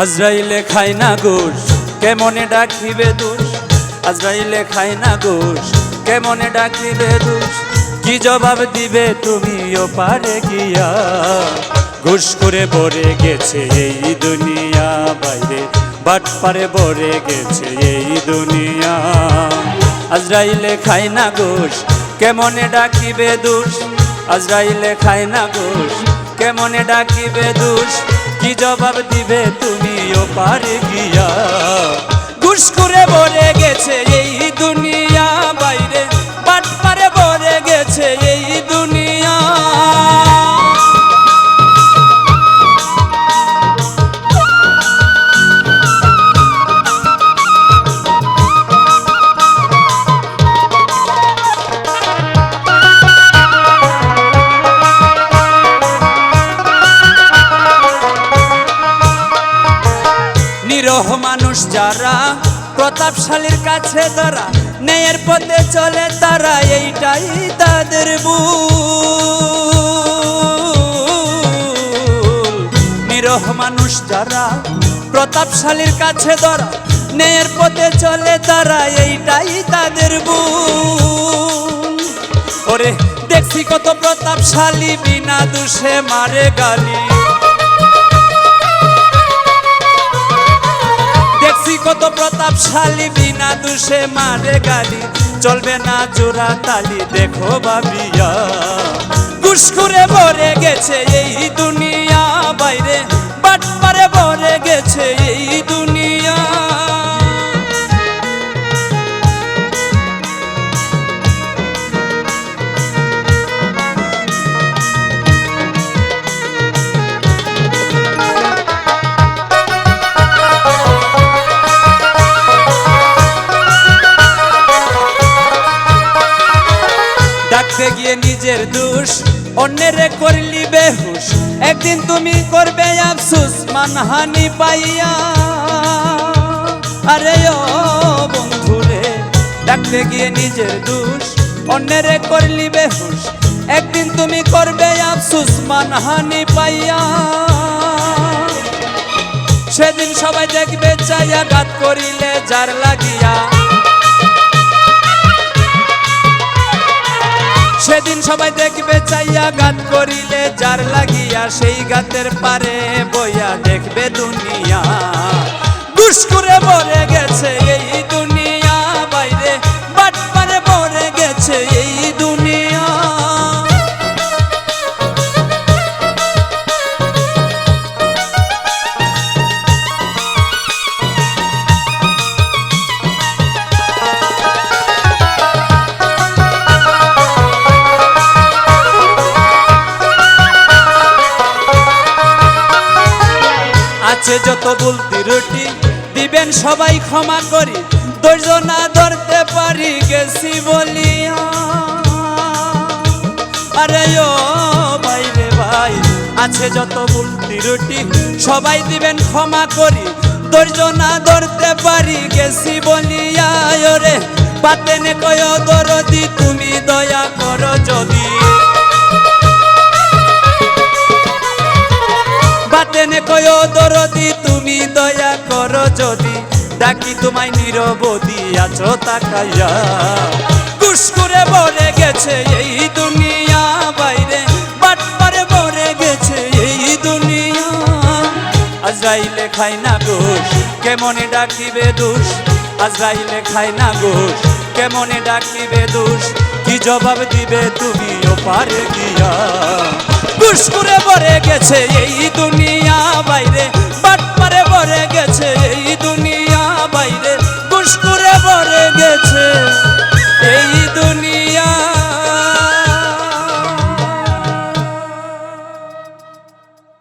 আজরাইলে খায় না গোস কেমনে ডাকিবে দোষ? আজরাইলে খায় না গোস কেমনে ডাকিবে দোষ? কি জবাব দিবে তুমি ও পারে গিয়া? ঘুষ করে ভরে গেছে এই দুনিয়া, বাইরে বাট পারে ভরে গেছে এই দুনিয়া। আজরাইলে খায় না গোস কেমনে ডাকিবে দোষ? আজরাইলে খায় না গোস কেমনে ডাকিবে দুষ? কি জবাব দিবে তুমি ও পারে গিয়া? ঘুষ করে বলে গেছে নিরহ মানুষ যারা, প্রতাপশালীর কাছে ধরা ন্যায়ের পথে চলে তারা, এইটাই তাদের ভুল। নিরহ মানুষ যারা, প্রতাপশালীর কাছে ধরা, ন্যায়ের পথে চলে তারা, এইটাই তাদের ভুল। ওরে, দেখছি কত প্রতাপশালী, বিনা দুষে মারে গালি। প্রতাপশালী বিনা দুষে মারে গালি, চলবে না জোড়া তালি, দেখো বাবিয়া। ঘুষ করে ভরে গেছে এই দুনিয়া বাইরে, বাটপারে ভরে গেছে এই দুনিয়া ডাকতে গিয়ে নিজের দোষ, অন্যের করলি বেহুশ। একদিন তুমি করবে আফসুস, মানহানি পাইয়া। আরে ও বন্ধুরে ডাকতে গিয়ে নিজের দোষ, অন্যেরে করলি বেহুশ। একদিন তুমি করবে আফসুস, মানহানি পাইয়া। সেদিন সবাই দেখবে, চাইয়া গাত করিলে যার লাগিয়া। সেদিন সবাই দেখবে চাইয়া গান করিলে, যার লাগিয়া সেই গাতের পারে বইয়া দেখবে দুনিয়া। দুষ্করে করে মরে গেছে এই আছে যত বলতি রুটি দিবেন সবাই ক্ষমা করি। ধৈর্য না ধরতে পারি, গেছি বলিয়া আরে ও ভাই রে ভাই, আছে যত বলতি রুটি সবাই দিবেন ক্ষমা করি। ধৈর্য না ধরতে পারি, গেছি বলিয়া রে, পাতেনে কয় দরদি, তুমি দয়া করো যদি। বাতেনে দরদি, তুমি দয়া করো যদি। ডাকি তোমায় নিরবধি, আছো তাকাইয়া। কুস করে বলে গেছে এই দুনিয়া বাইরে। বাট পারে বলে গেছে এই দুনিয়া। আজরাইলে খাই না গোস কেমনে ডাকিবে দোষ? আজরাইলে খাই না গোস কেমনে ডাকিবে দোষ? কি জবাব দিবে তুমি ও পারে গিয়া? ঘুষ করে ভরে গেছে এই দুনিয়া। geçer